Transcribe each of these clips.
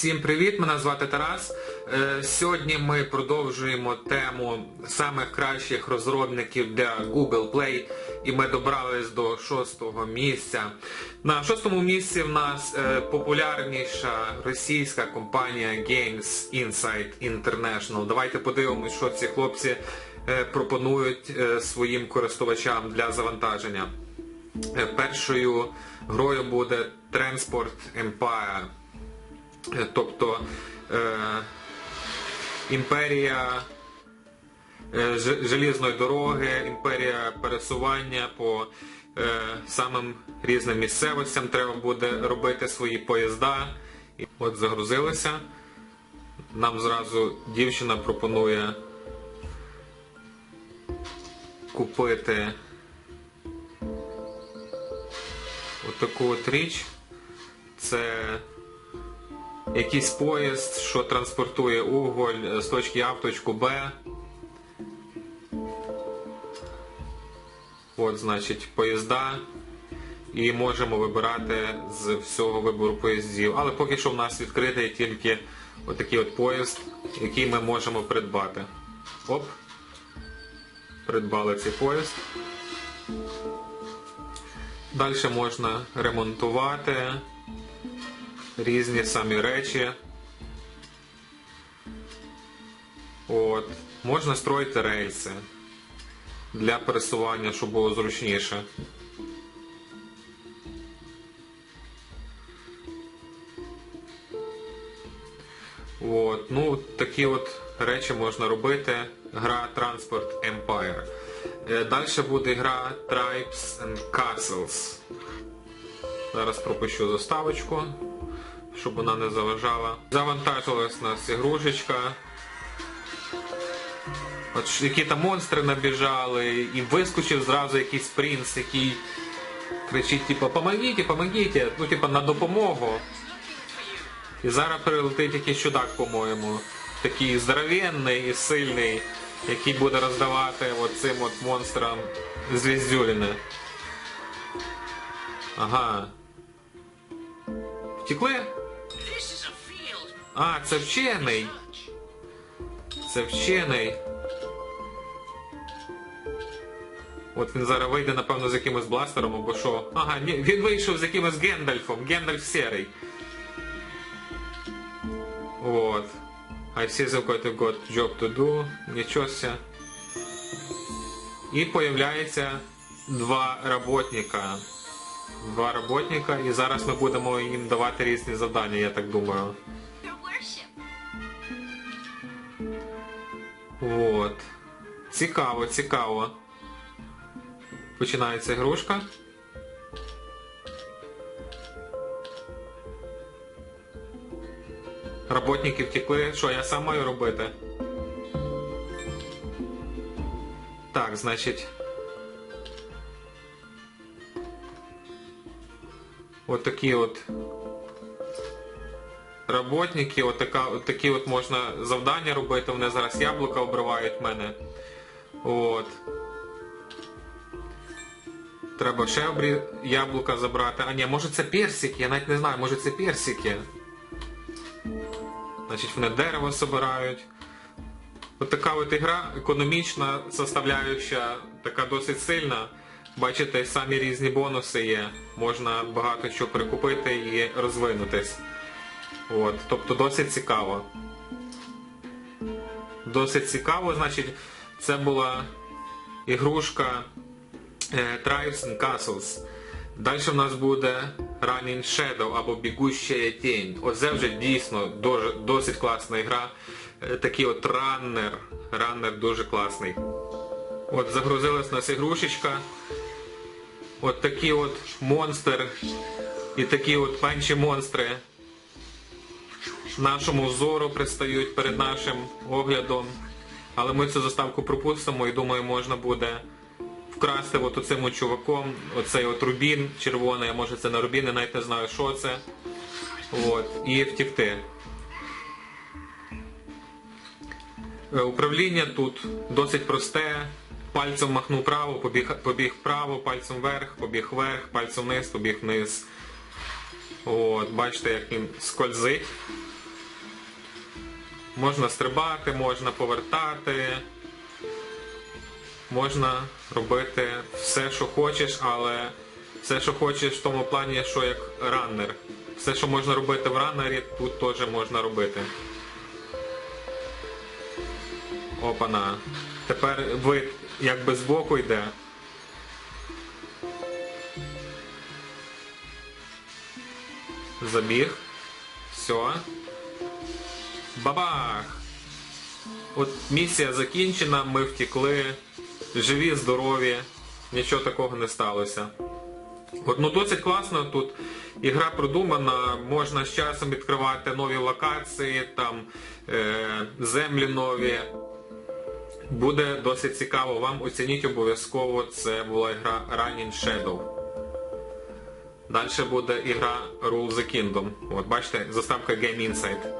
Всім привіт! Мене звати Тарас. Е, Сьогодні ми продовжуємо тему самих кращих розробників для Google Play і ми добрались до шостого місця. На шостому місці в нас е, популярніша російська компанія Games Insight International. Давайте подивимось, що ці хлопці е, пропонують своїм користувачам для завантаження. Першою грою буде Transport Empire. Тобто імперія е, желізної дороги, імперія пересування по е, самим різним місцевостям. Треба буде робити свої поїзда. От загрузилися. Нам зразу дівчина пропонує купити отаку от річ. Це якийсь поїзд, що транспортує уголь з точки А в точку Б. От, значить, поїзда. І можемо вибирати з всього вибору поїздів. Але поки що в нас відкритий тільки отакий от поїзд, який ми можемо придбати. Оп. Придбали цей поїзд. Далі можна ремонтувати різні самі речі. От. Можна строїти рейси для пересування, щоб було зручніше. От. Ну, такі от речі можна робити. Гра Transport Empire. Далі буде гра Tribes and Castles. Зараз пропущу заставочку, щоб вона не заважала. Завантажилась у нас ігрушечка. От які там монстри набіжали, і вискочив зразу якийсь принц, який кричить, типу, помогіть, помогіть, ну, типу, на допомогу. І зараз прилетить якийсь чудак, по-моєму. Такий здоровенний і сильний, який буде роздавати от цим от монстрам звіздюліни. Ага. Втекли? А, це вчений. Це вчений. От він зараз вийде, напевно, з якимось бластером або що. Ага, ні, він вийшов з якимось Гендальфом. Гендальф серий. Вот. I see the quite got job to do. Нічого ся. І появляється два работника. Два работника, і зараз ми будемо їм давати різні завдання, я так думаю. От. Цікаво, цікаво. Починається ігрушка. Работники втекли. Що, я сам маю робити? Так, значить. От такі от Работники, от, така, от такі от можна завдання робити, вони зараз яблука обривають в мене. От. Треба ще обрі... яблука забрати. А ні, може це персики, я навіть не знаю, може це персики. Значить, вони дерево собирають. От така от ігра, економічна составляюча, така досить сильна. Бачите, самі різні бонуси є. Можна багато чого прикупити і розвинутись. От, тобто досить цікаво. Досить цікаво, значить, це була ігрушка е, Tribes and Castles. Далі в нас буде Running Shadow або Бігуща тінь. Оце вже дійсно дуже, досить класна ігра. Е, Такий от раннер. Раннер дуже класний. От загрузилась у нас ігрушечка. От такий от монстр і такі от менші монстри. Нашому взору пристають перед нашим оглядом. Але ми цю заставку пропустимо і думаю, можна буде вкрасти от оцим чуваком, оцей от рубін червоний, а може це не рубін, я навіть не знаю, що це. От, і втікти. Е, Управління тут досить просте. Пальцем махнув право, побіг, побіг вправо, пальцем вверх, побіг вверх, пальцем вниз, побіг вниз. От, бачите, як він скользить. Можна стрибати, можна повертати. Можна робити все, що хочеш, але все, що хочеш в тому плані, що як раннер. Все, що можна робити в раннері, тут теж можна робити. Опана. Тепер вид якби збоку йде. Забіг. Все. Бабах! От місія закінчена, ми втекли, живі, здорові, нічого такого не сталося. От, ну досить класно тут. Ігра продумана, можна з часом відкривати нові локації, там е, землі нові. Буде досить цікаво. Вам оцініть обов'язково. Це була гра Running Shadow. Далі буде ігра Rule the Kingdom. От бачите, заставка Game Insight.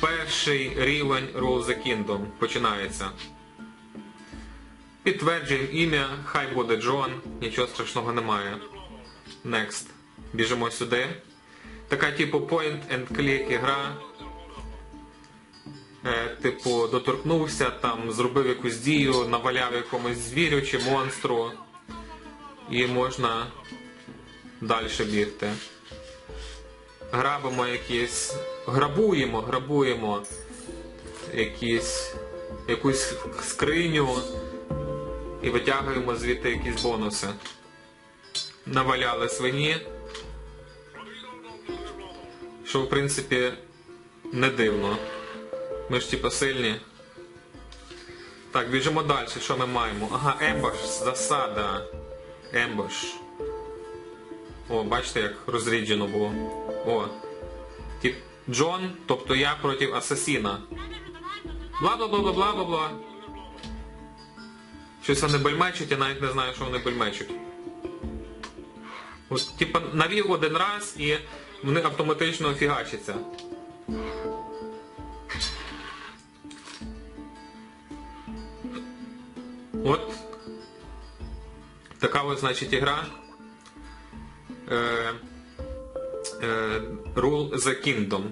Перший рівень Rule the Kingdom починається. Підтверджуємо ім'я, хай буде Джон, нічого страшного немає. Next. Біжимо сюди. Така типу point and click ігра. Е, типу, доторкнувся, там, зробив якусь дію, наваляв якомусь звірю чи монстру. І можна далі бігти. Грабимо якісь. Грабуємо, грабуємо якісь, якусь скриню і витягуємо звідти якісь бонуси. Наваляли свині. Що в принципі не дивно. Ми ж типа сильні. Так, біжимо далі. Що ми маємо? Ага, ембош, засада. Ембош. О, бачите, як розріджено було. О. Тип Джон, тобто я проти асасіна. Бла бла бла бла бла бла. Щось вони бельмечуть, я навіть не знаю, що вони бельмечуть. От, типа, навів один раз і вони автоматично фігачаться. От така ось, значить, ігра. Е, е, Rule the Kingdom.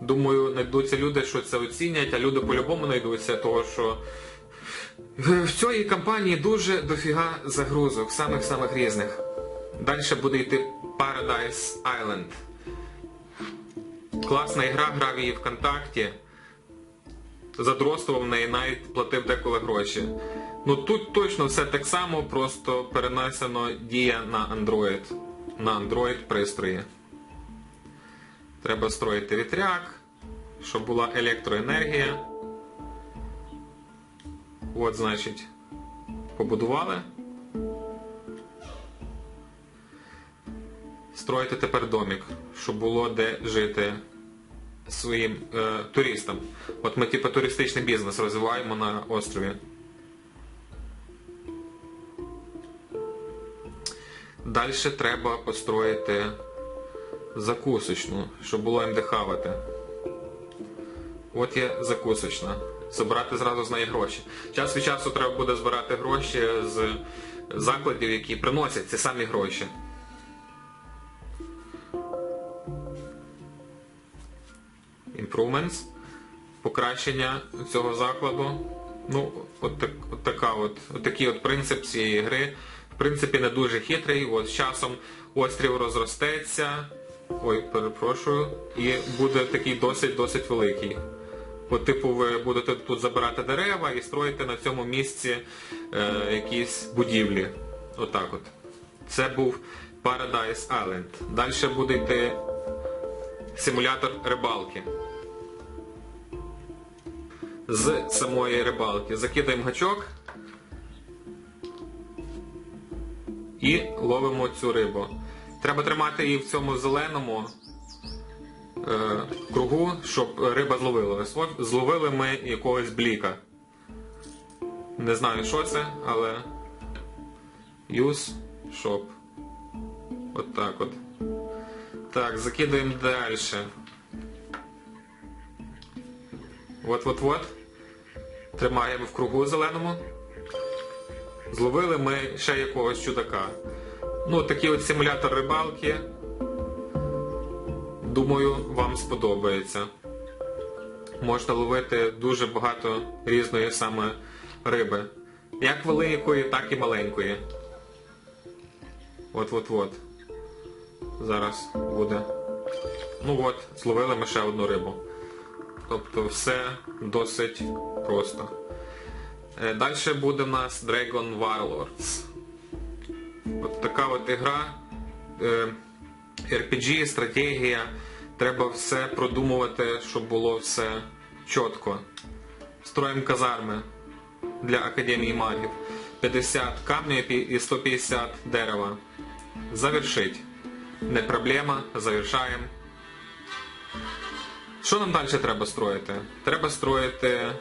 Думаю, знайдуться люди, що це оцінять, а люди по-любому знайдуться, того що в цій кампанії дуже дофіга загрузок, самих-самих різних. Далі буде йти Paradise Island. Класна ігра, грав її ВКонтакті. Задростував в неї, навіть платив деколи гроші. Ну тут точно все так само, просто перенесено дія на Android. На Android пристрої. Треба строїти вітряк, щоб була електроенергія. От, значить, побудували. Строїти тепер домик, щоб було де жити своїм е, туристам. От ми типу туристичний бізнес розвиваємо на острові. Далі треба построїти закусочну, щоб було їм де хавати. От є закусочна. Збирати зразу з неї гроші. Час від часу треба буде збирати гроші з закладів, які приносять ці самі гроші. Improvements. Покращення цього закладу. Ну, от, так, от, така от, от такий от принцип цієї гри. В принципі, не дуже хитрий. От з часом острів розростеться. Ой, перепрошую. І буде такий досить-досить великий. От, типу, ви будете тут забирати дерева і строїти на цьому місці е, якісь будівлі. Отак от. Це був Paradise Island. Далі буде йти симулятор рибалки. З самої рибалки. Закидаємо гачок і ловимо цю рибу. Треба тримати її в цьому зеленому е, кругу, щоб риба зловила. Зловили ми якогось бліка. Не знаю, що це, але. Use shop. От так от. Так, закидуємо далі. От-от-от. Тримаємо в кругу зеленому. Зловили ми ще якогось чудака. Ну, такий от симулятор рибалки. Думаю, вам сподобається. Можна ловити дуже багато різної саме риби. Як великої, так і маленької. От-от-от. Зараз буде. Ну от, зловили ми ще одну рибу. Тобто все досить просто. Далі буде в нас Dragon Warlords. От така от ігра. Е, RPG, стратегія. Треба все продумувати, щоб було все чітко. Строїмо казарми для Академії магів. 50 камня і 150 дерева. Завершить. Не проблема, завершаємо. Що нам далі треба строїти? Треба строїти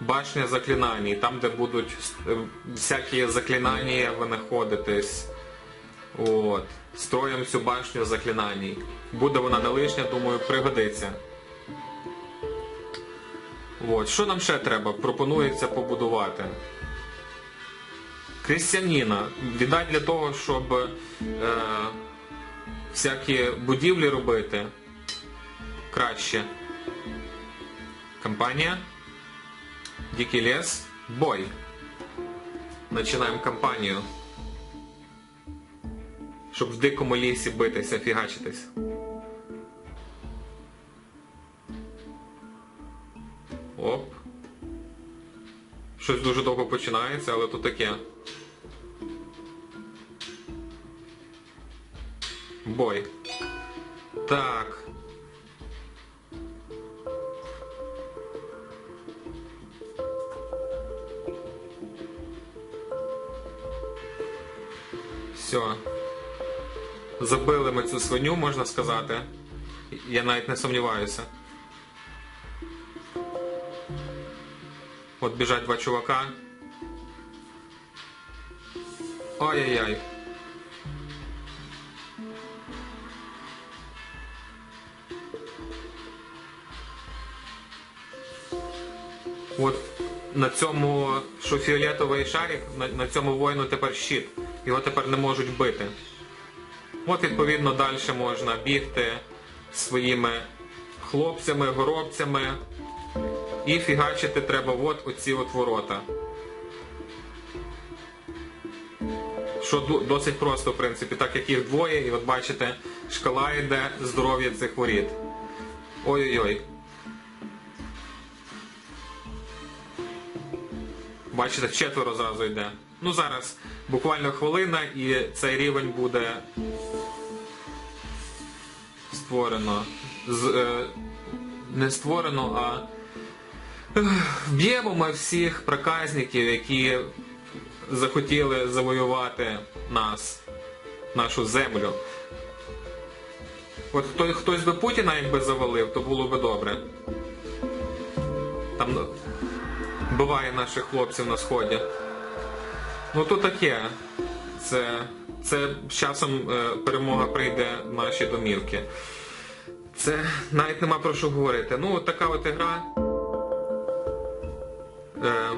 башня заклинань, там, де будуть е, всякі заклинання винаходитись. От. Строїмо цю башню заклинань. Буде вона не лишня, думаю, пригодиться. От. Що нам ще треба? Пропонується побудувати. Крістяніна. Віддать для того, щоб е, всякі будівлі робити краще. Компанія. Дикий лес. Бой. Починаємо кампанію. Щоб в дикому лісі битися, фігачитись. Оп. Щось дуже довго починається, але то таке. Бой. Так. Забили ми цю свиню, можна сказати. Я навіть не сумніваюся. От біжать два чувака. Ой-яй-яй. От на цьому, що фіолетовий шарик, на, на цьому воїну тепер щит. Його тепер не можуть бити. От відповідно далі можна бігти своїми хлопцями, горобцями. І фігачити треба от оці от ворота. Що досить просто, в принципі, так як їх двоє, і от бачите, шкала йде здоров'я цих воріт. Ой-ой-ой. Бачите, четверо зразу йде. Ну зараз буквально хвилина і цей рівень буде створено. З, е, не створено, а вб'ємо ми всіх проказників, які захотіли завоювати нас, нашу землю. От хто, хтось би Путіна якби завалив, то було би добре. Там буває наших хлопців на сході. Ну то таке. Це, це з часом е, перемога прийде в наші домівки. Це навіть нема про що говорити. Ну, от така от ігра. Е,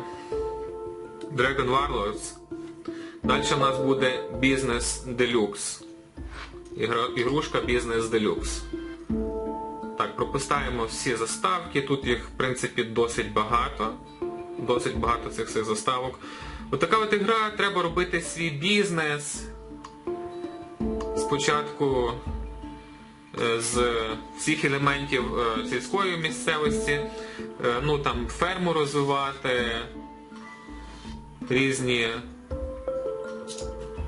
Dragon Warlords. Далі у нас буде Business Deluxe. Ігрушка Business Deluxe. Так, пропускаємо всі заставки. Тут їх, в принципі, досить багато. Досить багато цих всіх заставок. Отака от ігра, треба робити свій бізнес. Спочатку е, з всіх елементів е, сільської місцевості, е, ну там ферму розвивати, різні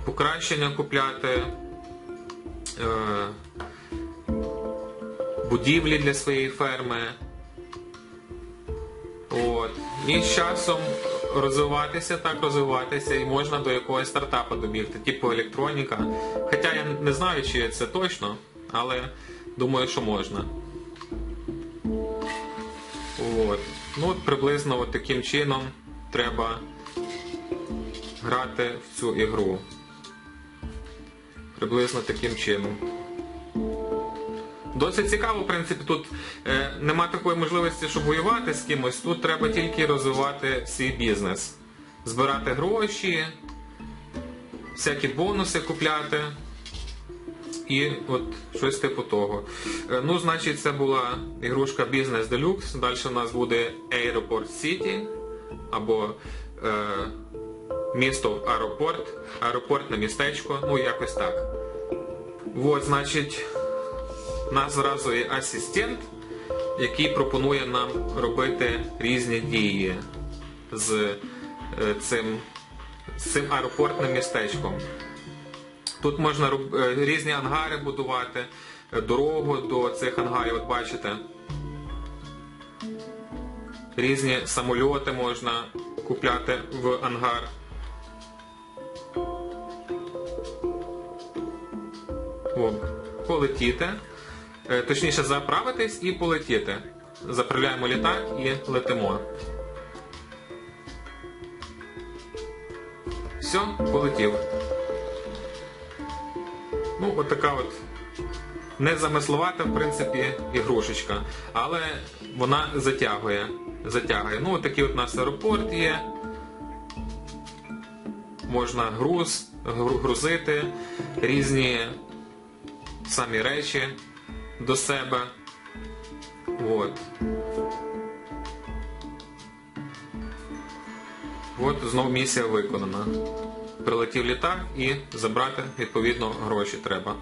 покращення купляти, будівлі для своєї ферми. От. І з часом розвиватися, так розвиватися, і можна до якогось стартапу добігти, типу електроніка. Хоча я не знаю, чи це точно, але думаю, що можна. От. Ну, от приблизно от таким чином треба грати в цю ігру. Приблизно таким чином. Досить цікаво, в принципі, тут е, нема такої можливості, щоб воювати з кимось. Тут треба тільки розвивати свій бізнес. Збирати гроші, всякі бонуси купляти. І от щось типу того. Е, Ну, значить, це була ігрушка Business Deluxe. Далі у нас буде Airport City або е, місто аеропорт, аеропортне містечко, ну якось так. От, значить, у нас зразу є асистент, який пропонує нам робити різні дії з е, цим, з цим аеропортним містечком. Тут можна е, різні ангари будувати, дорогу до цих ангарів, от бачите. Різні самольоти можна купляти в ангар. О, полетіти. Е, Точніше, заправитись і полетіти. Заправляємо літак і летимо. Все, полетів. Ну, от така от незамисловата, в принципі, ігрушечка. Але вона затягує. затягує. Ну, от такий от у нас аеропорт є. Можна груз, грузити, різні самі речі до себе. От. От знов місія виконана. Прилетів літак і забрати відповідно гроші треба.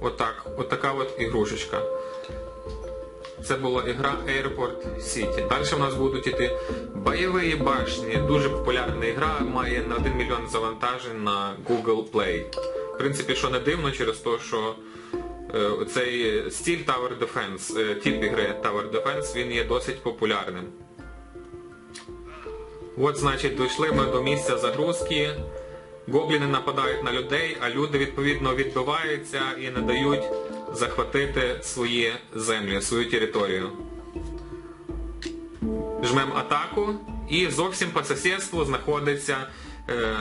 Отак. От така от ігрушечка. Це була ігра Airport City. Далі в нас будуть іти бойові башні. Дуже популярна ігра, має на 1 мільйон завантажень на Google Play. В принципі, що не дивно, через те, що е, цей стиль Tower Defense, е, тип ігри Tower Defense, він є досить популярним. От, значить, дійшли ми до місця загрузки. Гобліни нападають на людей, а люди відповідно відбиваються і не дають захватити свої землі, свою територію. Жмем атаку і зовсім по сусідству знаходиться е,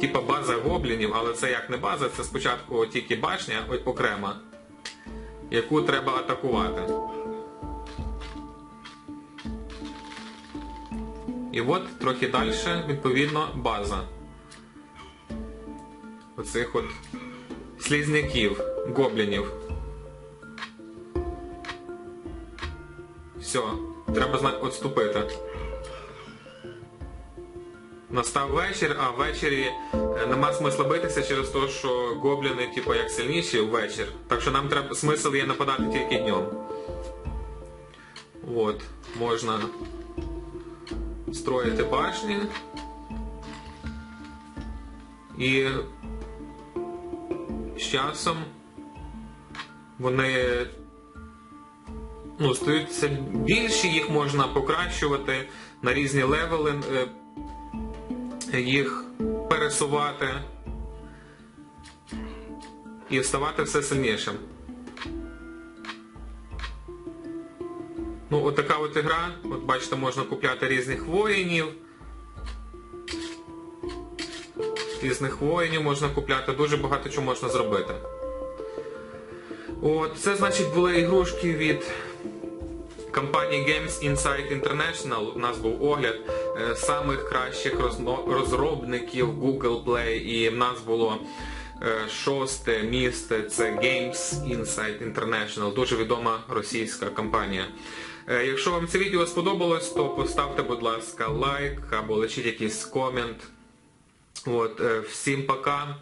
типа база гоблінів, але це як не база, це спочатку тільки башня окрема, яку треба атакувати. І от трохи далі, відповідно, база. Оцих от слізняків, гоблінів. Все, треба зна... відступити. Настав вечір, а ввечері е, нема смисла битися через те, що гобліни, типу, як сильніші ввечір. Так що нам треба смисл є нападати тільки днем. От, можна строїти башні. І з часом вони ну, стають все більші, їх можна покращувати на різні левели, е, їх пересувати і ставати все сильнішим. Ну, от така от ігра, от бачите, можна купляти різних воїнів. Різних воїнів можна купляти, дуже багато чого можна зробити. От, це значить були ігрушки від компанії Games Insight International. У нас був огляд самих кращих розробників Google Play, і в нас було е, шосте місце. Це Games Insight International, дуже відома російська компанія. Е, Якщо вам це відео сподобалось, то поставте, будь ласка, лайк або лишіть якийсь комент. От, е, всім пока.